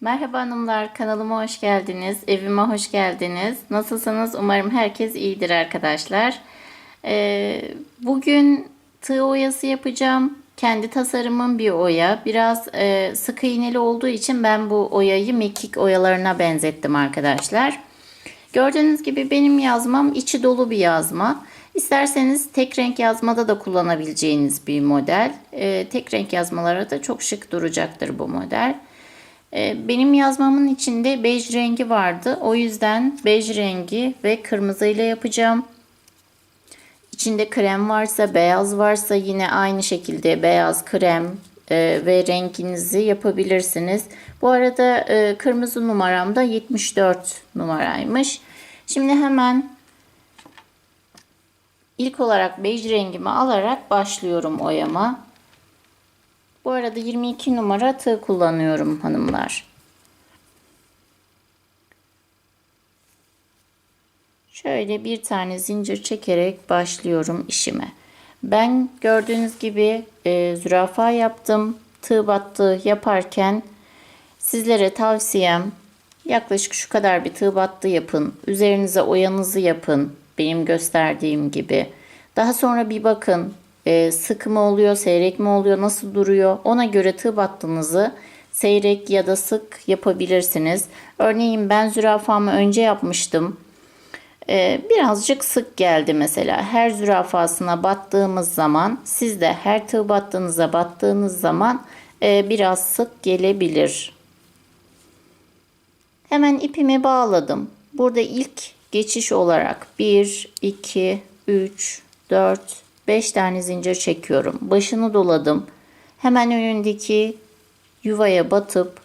Merhaba hanımlar, kanalıma hoş geldiniz, evime hoş geldiniz. Nasılsınız? Umarım herkes iyidir arkadaşlar. Ee, bugün tığ oyası yapacağım. Kendi tasarımım bir oya. Biraz e, sık iğneli olduğu için ben bu oyayı mekik oyalarına benzettim arkadaşlar. Gördüğünüz gibi benim yazmam içi dolu bir yazma. İsterseniz tek renk yazmada da kullanabileceğiniz bir model. Ee, tek renk yazmalara da çok şık duracaktır bu model. Ee, Benim yazmamın içinde bej rengi vardı. O yüzden bej rengi ve kırmızı ile yapacağım. İçinde krem varsa, beyaz varsa yine aynı şekilde beyaz, krem e, ve renginizi yapabilirsiniz. Bu arada e, kırmızı numaram da 74 numaraymış. Şimdi hemen ilk olarak bej rengimi alarak başlıyorum oyama. Bu arada 22 numara tığ kullanıyorum hanımlar. Şöyle bir tane zincir çekerek başlıyorum işime. Ben gördüğünüz gibi e, zürafa yaptım. Tığ battığı yaparken sizlere tavsiyem yaklaşık şu kadar bir tığ battı yapın. Üzerinize oyanızı yapın. Benim gösterdiğim gibi. Daha sonra bir bakın e, sık mı oluyor, seyrek mi oluyor, nasıl duruyor. Ona göre tığ battığınızı seyrek ya da sık yapabilirsiniz. Örneğin ben zürafamı önce yapmıştım. Ee, birazcık sık geldi mesela. Her zürafasına battığımız zaman siz de her tığ battığınıza battığınız zaman e, biraz sık gelebilir. Hemen ipimi bağladım. Burada ilk geçiş olarak 1, 2, 3, 4, 5 tane zincir çekiyorum. Başını doladım. Hemen önündeki yuvaya batıp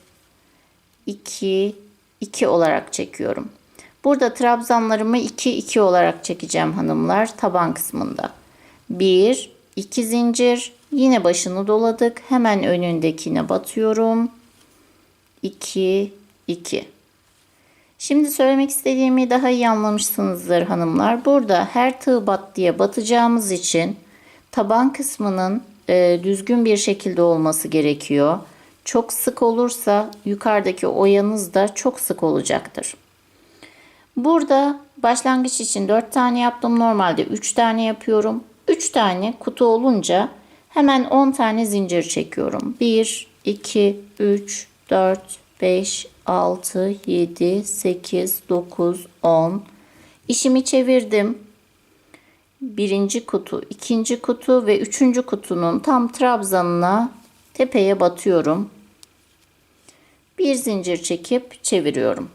2, 2 olarak çekiyorum. Burada trabzanlarımı 2 2 olarak çekeceğim hanımlar taban kısmında. 1 2 zincir yine başını doladık. Hemen önündekine batıyorum. 2 2 Şimdi söylemek istediğimi daha iyi anlamışsınızdır hanımlar. Burada her tığ bat diye batacağımız için taban kısmının e, düzgün bir şekilde olması gerekiyor. Çok sık olursa yukarıdaki oyanız da çok sık olacaktır. Burada başlangıç için 4 tane yaptım. Normalde 3 tane yapıyorum. 3 tane kutu olunca hemen 10 tane zincir çekiyorum. 1, 2, 3, 4, 5, 6, 7, 8, 9, 10. İşimi çevirdim. Birinci kutu, ikinci kutu ve üçüncü kutunun tam trabzanına tepeye batıyorum. Bir zincir çekip çeviriyorum.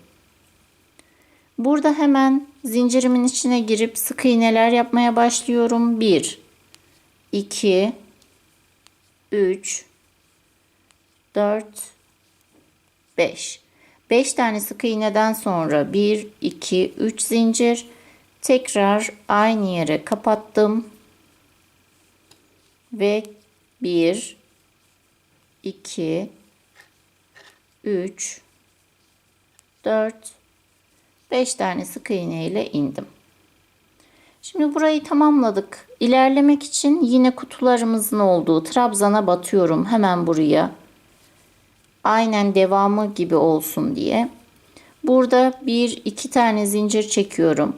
Burada hemen zincirimin içine girip sık iğneler yapmaya başlıyorum. 1 2 3 4 5 5 tane sık iğneden sonra 1 2 3 zincir tekrar aynı yere kapattım ve 1 2 3 4 5 tane sık iğne ile indim. Şimdi burayı tamamladık. İlerlemek için yine kutularımızın olduğu trabzana batıyorum hemen buraya. Aynen devamı gibi olsun diye. Burada bir iki tane zincir çekiyorum.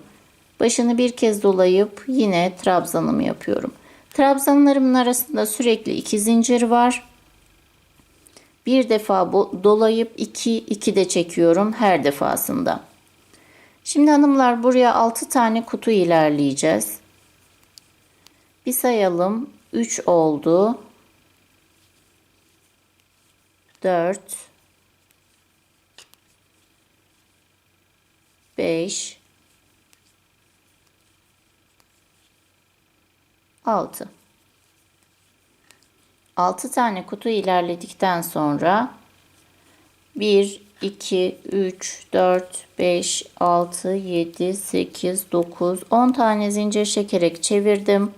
Başını bir kez dolayıp yine trabzanımı yapıyorum. Trabzanlarımın arasında sürekli iki zincir var. Bir defa dolayıp iki iki de çekiyorum her defasında. Şimdi hanımlar buraya 6 tane kutu ilerleyeceğiz. Bir sayalım. 3 oldu. 4 5 6 6 tane kutu ilerledikten sonra 1 2 3 4 5 6 7 8 9 10 tane zincir çekerek çevirdim.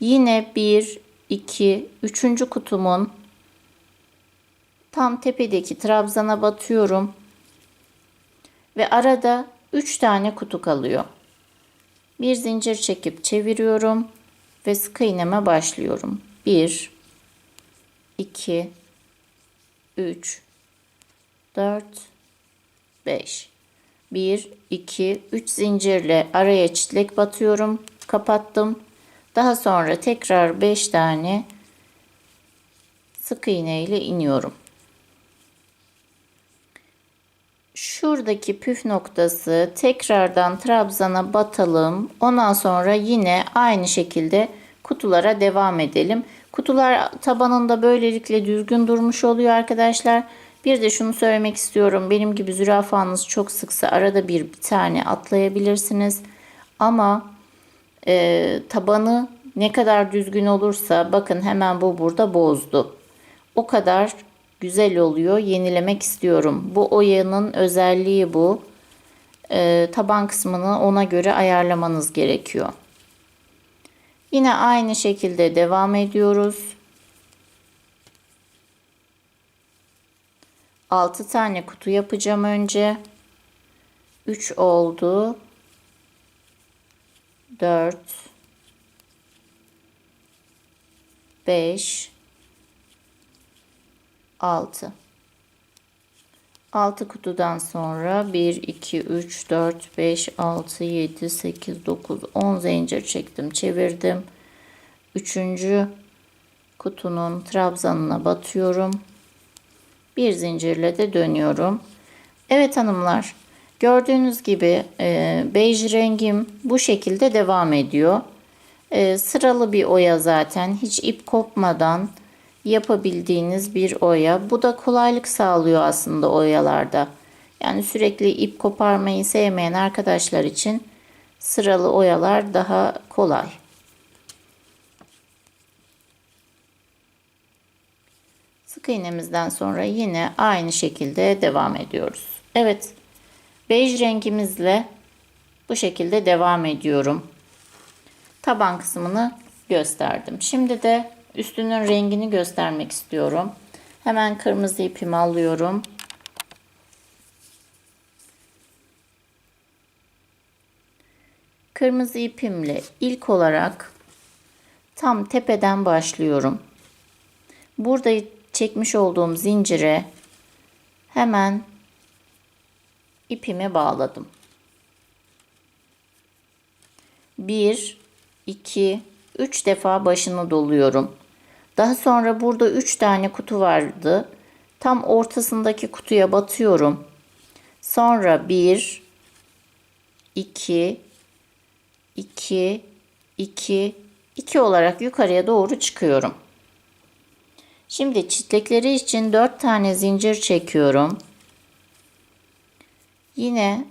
Yine 1 2 3. kutumun tam tepedeki trabzana batıyorum. Ve arada 3 tane kutu kalıyor. Bir zincir çekip çeviriyorum ve sık iğneme başlıyorum. 1 2 3 4 5 1 2 3 zincirle araya çitlek batıyorum. Kapattım. Daha sonra tekrar 5 tane sık iğne ile iniyorum. Şuradaki püf noktası tekrardan trabzana batalım. Ondan sonra yine aynı şekilde kutulara devam edelim. Kutular tabanında böylelikle düzgün durmuş oluyor arkadaşlar. Bir de şunu söylemek istiyorum. Benim gibi zürafanız çok sıksa arada bir, bir tane atlayabilirsiniz. Ama e, tabanı ne kadar düzgün olursa bakın hemen bu burada bozdu. O kadar güzel oluyor. Yenilemek istiyorum. Bu oyanın özelliği bu. E, taban kısmını ona göre ayarlamanız gerekiyor. Yine aynı şekilde devam ediyoruz. 6 tane kutu yapacağım önce. 3 oldu. 4 5 6 6 kutudan sonra 1 2 3 4 5 6 7 8 9 10 zincir çektim çevirdim. 3. kutunun trabzanına batıyorum. Bir zincirle de dönüyorum. Evet hanımlar gördüğünüz gibi e, bej rengim bu şekilde devam ediyor. E, sıralı bir oya zaten hiç ip kopmadan yapabildiğiniz bir oya. Bu da kolaylık sağlıyor aslında oyalarda. Yani sürekli ip koparmayı sevmeyen arkadaşlar için sıralı oyalar daha kolay. Sık iğnemizden sonra yine aynı şekilde devam ediyoruz. Evet. Bej rengimizle bu şekilde devam ediyorum. Taban kısmını gösterdim. Şimdi de Üstünün rengini göstermek istiyorum. Hemen kırmızı ipimi alıyorum. Kırmızı ipimle ilk olarak tam tepeden başlıyorum. Burada çekmiş olduğum zincire hemen ipimi bağladım. 1 2 3 defa başını doluyorum. Daha sonra burada 3 tane kutu vardı. Tam ortasındaki kutuya batıyorum. Sonra 1 2 2 2 2 olarak yukarıya doğru çıkıyorum. Şimdi çitlekleri için 4 tane zincir çekiyorum. Yine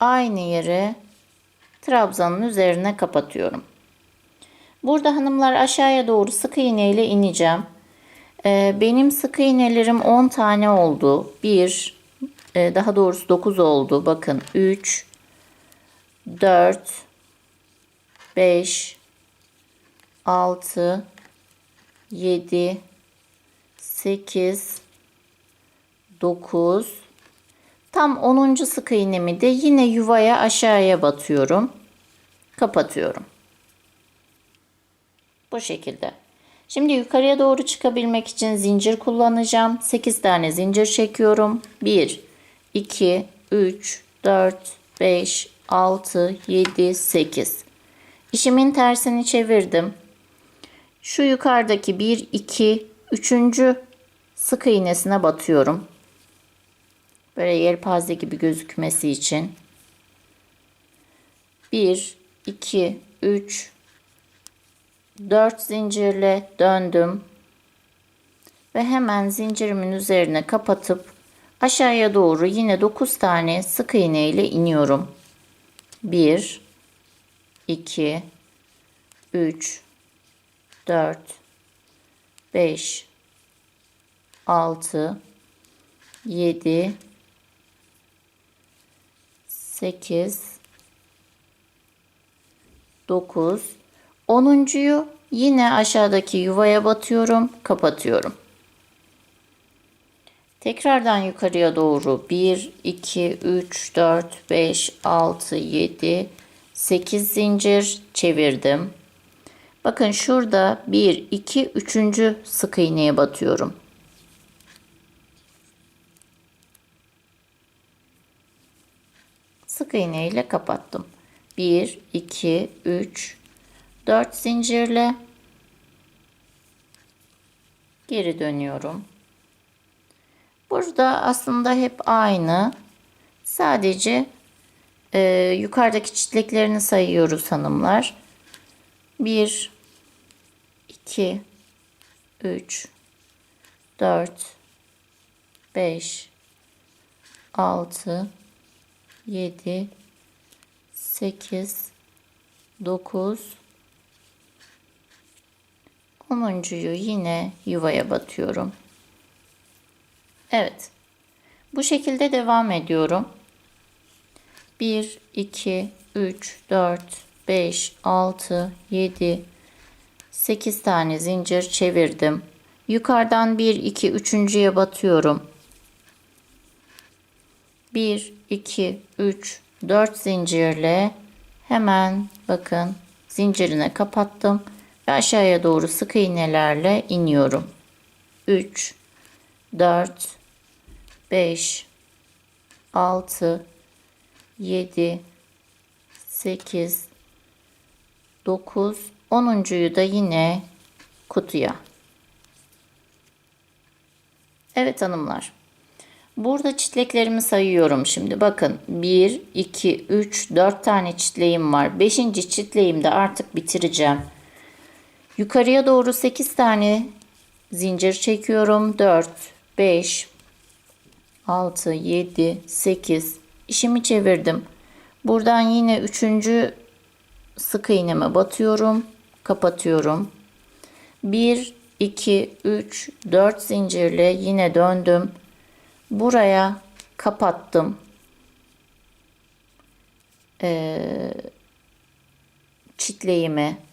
aynı yere trabzanın üzerine kapatıyorum. Burada hanımlar aşağıya doğru sık iğne ile ineceğim. Ee, benim sık iğnelerim 10 tane oldu. 1 e, daha doğrusu 9 oldu. Bakın 3 4 5 6 7 8 9 Tam 10. sık iğnemi de yine yuvaya aşağıya batıyorum. Kapatıyorum. Bu şekilde. Şimdi yukarıya doğru çıkabilmek için zincir kullanacağım. 8 tane zincir çekiyorum. 1, 2, 3, 4, 5, 6, 7, 8. İşimin tersini çevirdim. Şu yukarıdaki 1, 2, 3. sık iğnesine batıyorum. Böyle yelpaze gibi gözükmesi için. 1, 2, 3, 4 zincirle döndüm. Ve hemen zincirimin üzerine kapatıp aşağıya doğru yine 9 tane sık iğne ile iniyorum. 1 2 3 4 5 6 7 8 9 Onuncuyu yine aşağıdaki yuvaya batıyorum, kapatıyorum. Tekrardan yukarıya doğru 1, 2, 3, 4, 5, 6, 7, 8 zincir çevirdim. Bakın şurada 1, 2, 3. sık iğneye batıyorum. Sık iğne ile kapattım. 1, 2, 3, 4 zincirle geri dönüyorum. Burada aslında hep aynı. Sadece e, yukarıdaki çitleklerini sayıyoruz hanımlar. 1 2 3 4 5 6 7 8 9 10.yu yine yuvaya batıyorum. Evet. Bu şekilde devam ediyorum. 1 2 3 4 5 6 7 8 tane zincir çevirdim. Yukarıdan 1 2 üçüncüye batıyorum. 1 2 3 4 zincirle hemen bakın zincirine kapattım ve aşağıya doğru sık iğnelerle iniyorum. 3 4 5 6 7 8 9 10.yu da yine kutuya. Evet hanımlar. Burada çitleklerimi sayıyorum şimdi. Bakın 1, 2, 3, 4 tane çitleğim var. 5. çitleğimde artık bitireceğim. Yukarıya doğru 8 tane zincir çekiyorum. 4, 5, 6, 7, 8. İşimi çevirdim. Buradan yine 3. sık iğneme batıyorum. Kapatıyorum. 1, 2, 3, 4 zincirle yine döndüm. Buraya kapattım. Ee, çitleğimi.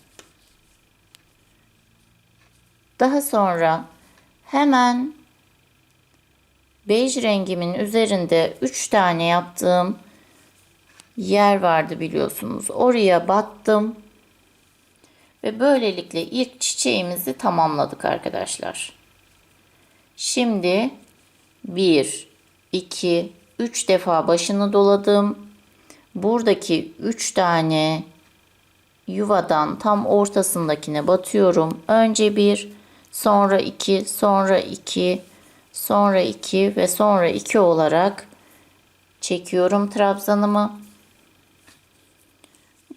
Daha sonra hemen bej rengimin üzerinde 3 tane yaptığım yer vardı biliyorsunuz. Oraya battım. Ve böylelikle ilk çiçeğimizi tamamladık arkadaşlar. Şimdi 1, 2, 3 defa başını doladım. Buradaki 3 tane yuvadan tam ortasındakine batıyorum. Önce 1, sonra 2, sonra 2, sonra 2 ve sonra 2 olarak çekiyorum trabzanımı.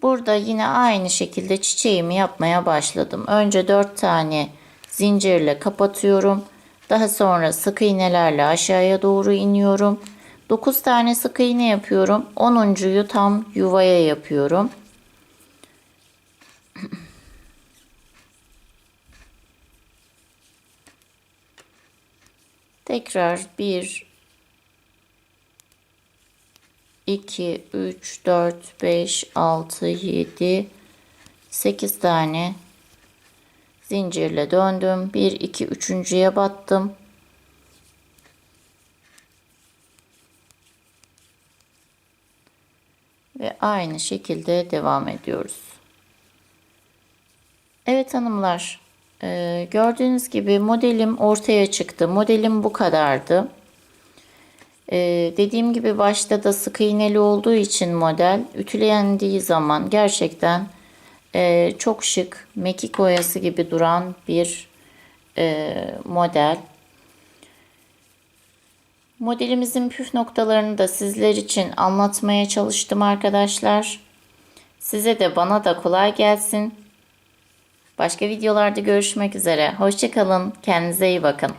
Burada yine aynı şekilde çiçeğimi yapmaya başladım. Önce 4 tane zincirle kapatıyorum. Daha sonra sık iğnelerle aşağıya doğru iniyorum. 9 tane sık iğne yapıyorum. 10.yu tam yuvaya yapıyorum. Tekrar 1 2 3 4 5 6 7 8 tane zincirle döndüm. 1 2 üçüncüye battım. Ve aynı şekilde devam ediyoruz. Evet hanımlar, e, gördüğünüz gibi modelim ortaya çıktı. Modelim bu kadardı. E, dediğim gibi başta da sık iğneli olduğu için model ütülendiği zaman gerçekten e, çok şık, mekik oyası gibi duran bir e, model. Modelimizin püf noktalarını da sizler için anlatmaya çalıştım arkadaşlar. Size de bana da kolay gelsin. Başka videolarda görüşmek üzere. Hoşçakalın. Kendinize iyi bakın.